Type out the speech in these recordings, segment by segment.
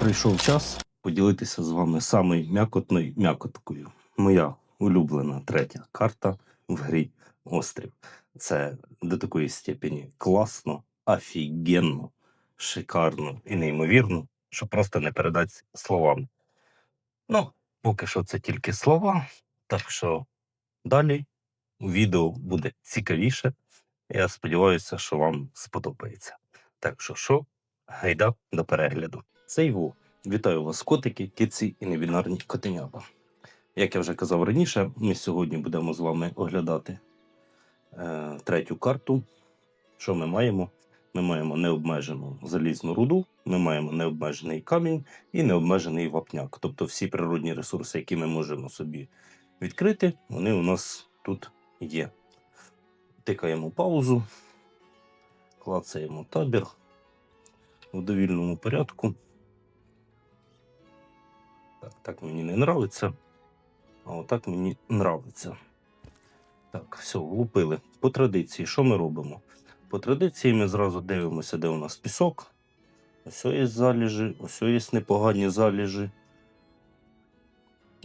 Прийшов час поділитися з вами самою м'якотною м'якоткою. Моя улюблена третя карта в грі Острів. Це до такої степені класно, офігенно, шикарно і неймовірно, що просто не передати словами. Ну, поки що це тільки слова, так що далі відео буде цікавіше. Я сподіваюся, що вам сподобається. Так що, що, гайда до перегляду. Це Іво. Вітаю вас, котики, киці і невінарні котенята. Як я вже казав раніше, ми сьогодні будемо з вами оглядати е, третю карту. Що ми маємо? Ми маємо необмежену залізну руду, ми маємо необмежений камінь і необмежений вапняк. Тобто всі природні ресурси, які ми можемо собі відкрити, вони у нас тут є. Тикаємо паузу, клацаємо табір в довільному порядку. Так, так мені не нравиться. А отак мені нравиться. Так, все, влупили. По традиції, що ми робимо? По традиції ми зразу дивимося, де у нас пісок. Ось є заліжі, ось є непогані заліжі.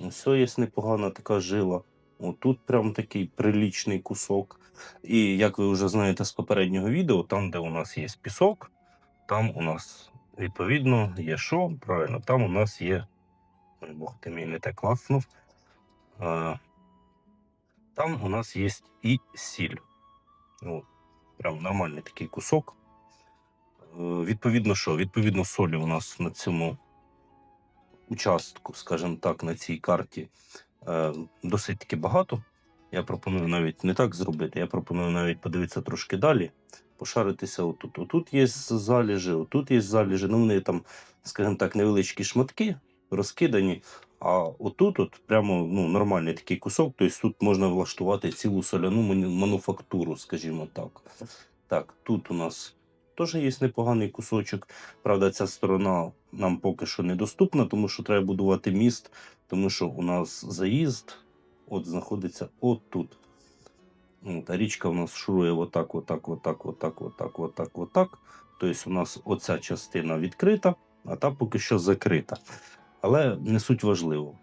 Ось є непогана така жила. Отут прям такий прилічний кусок. І як ви вже знаєте з попереднього відео, там, де у нас є пісок, там у нас відповідно є що? Правильно, там у нас є. Бог ти мій не так класнув. Там у нас є і сіль. От, прям нормальний такий кусок. Е, Відповідно, що? Відповідно, солі у нас на цьому участку, скажімо так, на цій карті е, досить таки багато. Я пропоную навіть не так зробити. Я пропоную навіть подивитися трошки далі, пошаритися отут. Отут є заліжі, отут є заліжі. Ну, вони там, скажімо так, невеличкі шматки розкидані. А отут, от прямо ну, нормальний такий кусок, тобто тут можна влаштувати цілу соляну мануфактуру, скажімо так. Так, тут у нас теж є непоганий кусочок. Правда, ця сторона нам поки що недоступна, тому що треба будувати міст, тому що у нас заїзд от знаходиться отут. От, а річка у нас шурує отак, отак, отак, отак, отак, отак, отак. Тобто у нас оця частина відкрита, а та поки що закрита. Але не суть важливо.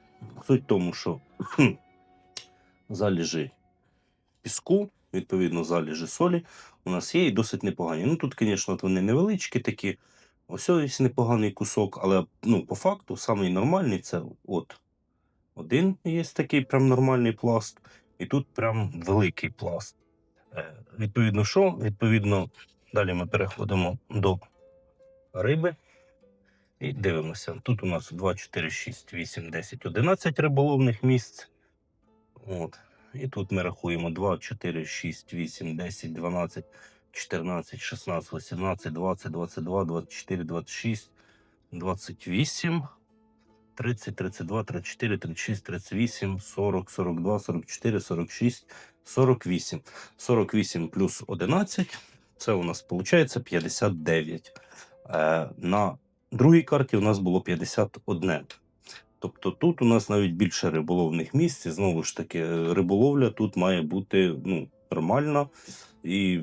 Суть в тому, що кхм, заліжі піску, відповідно, заліжі солі у нас є і досить непогані. Ну тут, звісно, вони невеличкі такі. Ось ось непоганий кусок, але ну, по факту самий нормальний це от один є такий прям нормальний пласт, і тут прям великий пласт. Е, відповідно, що? Відповідно, далі ми переходимо до риби. І дивимося. Тут у нас 2, 4, 6, 8, 10, 11 риболовних місць. От. І тут ми рахуємо 2, 4, 6, 8, 10, 12, 14, 16, 18, 20, 22, 24, 26, 28, 30, 32, 34, 36, 38, 40, 42, 44, 46, 48. 48 плюс 11. Це у нас виходить 59. Е, на другій карті у нас було 51. Тобто тут у нас навіть більше риболовних місць. І знову ж таки, е, риболовля тут має бути ну, нормальна і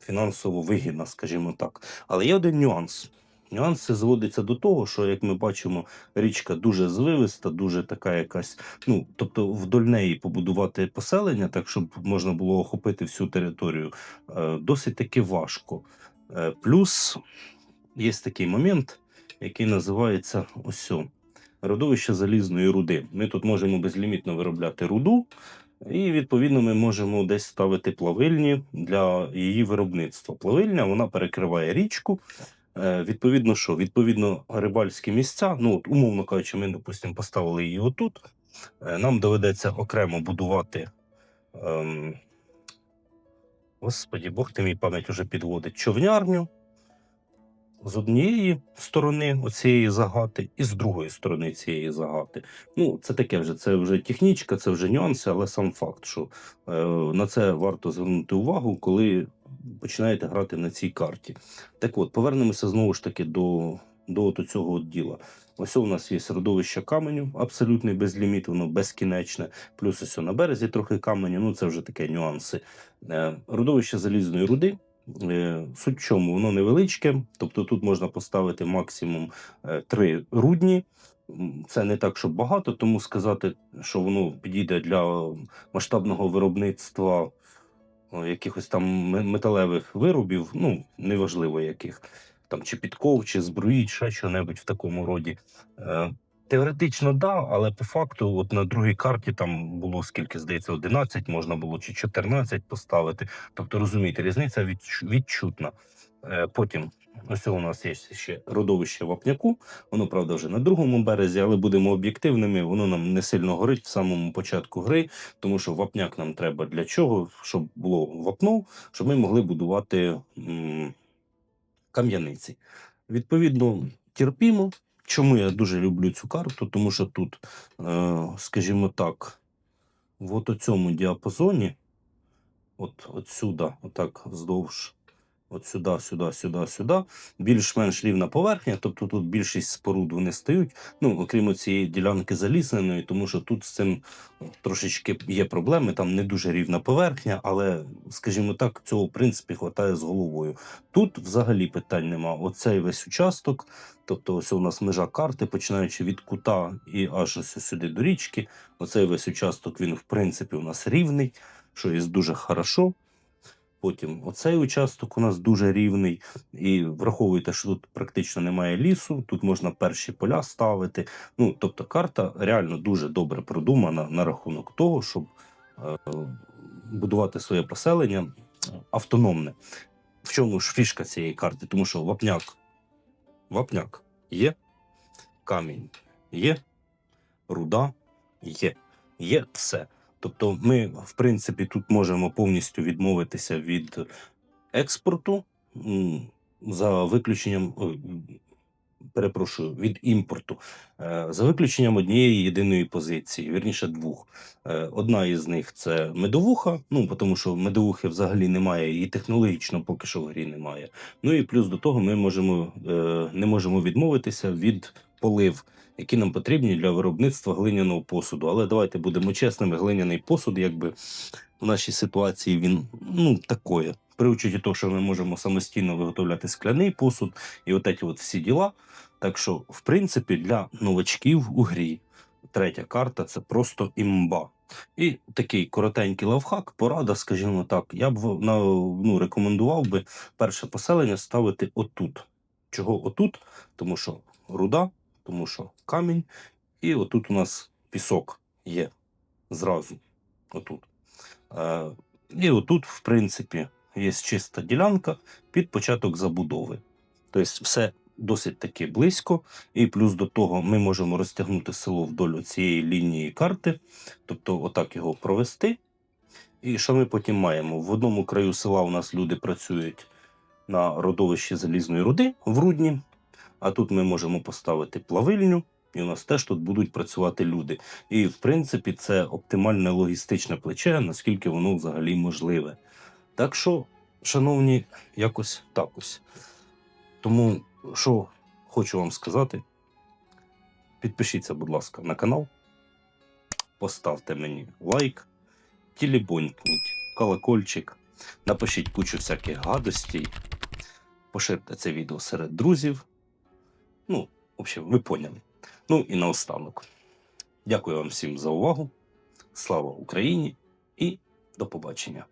фінансово вигідна, скажімо так. Але є один нюанс. Нюанс зводиться до того, що, як ми бачимо, річка дуже звивиста, дуже така якась. Ну, тобто, вдоль неї побудувати поселення, так щоб можна було охопити всю територію, е, досить таки важко. Е, Плюс є такий момент, який називається ось родовище залізної руди. Ми тут можемо безлімітно виробляти руду, і відповідно ми можемо десь ставити плавильні для її виробництва. Плавильня вона перекриває річку. Е, Відповідно, що? Відповідно, рибальські місця, ну от, умовно кажучи, ми, допустимо, поставили її отут. Е, Нам доведеться окремо будувати. Ем, Господі, Бог ти мій пам'ять уже підводить човнярню з однієї сторони оцієї загати, і з другої сторони цієї загати. Ну, це таке вже, це вже технічка, це вже нюанси, але сам факт, що е, на це варто звернути увагу, коли починаєте грати на цій карті. Так от, повернемося знову ж таки до, до от цього от діла. Ось у нас є родовище каменю, абсолютний безліміт, воно безкінечне. Плюс ось на березі трохи каменю, ну це вже таке нюанси. Е, родовище залізної руди. Е, Суть чому, воно невеличке, тобто тут можна поставити максимум е, три рудні. Це не так, щоб багато, тому сказати, що воно підійде для масштабного виробництва якихось там металевих виробів, ну, неважливо яких, там чи підков, чи зброї, чи що-небудь в такому роді. Теоретично, да, але по факту, от на другій карті там було скільки, здається, 11, можна було чи 14 поставити. Тобто, розумієте, різниця відчутна. Е, Потім ось у нас є ще родовище вапняку. Воно, правда, вже на другому березі, але будемо об'єктивними. Воно нам не сильно горить в самому початку гри, тому що вапняк нам треба для чого? Щоб було вапно, щоб ми могли будувати кам'яниці. Відповідно, терпімо. Чому я дуже люблю цю карту? Тому що тут, е, скажімо так, в от цьому діапазоні, от, сюди, отак вздовж, от сюди, сюди, сюди, сюди, більш-менш рівна поверхня, тобто тут більшість споруд вони стають, ну, окрім цієї ділянки залісненої, тому що тут з цим трошечки є проблеми, там не дуже рівна поверхня, але, скажімо так, цього в принципі хватає з головою. Тут взагалі питань нема. Оцей весь участок, тобто ось у нас межа карти, починаючи від кута і аж ось сюди до річки. Оцей весь участок він в принципі у нас рівний, що є дуже хорошо. Потім оцей участок у нас дуже рівний, і враховуйте, що тут практично немає лісу, тут можна перші поля ставити. Ну, тобто карта реально дуже добре продумана на рахунок того, щоб е, будувати своє поселення автономне. В чому ж фішка цієї карти? Тому що вапняк, вапняк є, камінь є, руда є, є все. Тобто, ми, в принципі, тут можемо повністю відмовитися від експорту за виключенням. Перепрошую, від імпорту, Е, за виключенням однієї єдиної позиції, вірніше двох. Е, Одна із них це медовуха, ну тому що медовухи взагалі немає, і технологічно поки що в грі немає. Ну і плюс до того ми можемо е, не можемо відмовитися від полив, які нам потрібні для виробництва глиняного посуду. Але давайте будемо чесними, глиняний посуд, якби в нашій ситуації він ну такое. При учеті того, що ми можемо самостійно виготовляти скляний посуд і от ці от всі діла. Так що, в принципі, для новачків у грі третя карта це просто імба. І такий коротенький лавхак, порада, скажімо так, я б ну, рекомендував би перше поселення ставити отут. Чого отут? Тому що руда, тому що камінь, і отут у нас пісок є зразу. Отут. Е, і отут, в принципі, є чиста ділянка під початок забудови. Тобто, все досить таки близько, і плюс до того ми можемо розтягнути село вдоль цієї лінії карти, тобто отак його провести. І що ми потім маємо? В одному краю села у нас люди працюють на родовищі залізної руди в Рудні, а тут ми можемо поставити плавильню, і у нас теж тут будуть працювати люди. І в принципі це оптимальне логістичне плече, наскільки воно взагалі можливе. Так що, шановні, якось так ось. Тому, що хочу вам сказати, підпишіться, будь ласка, на канал, поставте мені лайк, тілібонькніть, колокольчик, напишіть кучу всяких гадостей, поширте це відео серед друзів. Ну, в общем, ви поняли. Ну і наостанок. Дякую вам всім за увагу. Слава Україні і до побачення!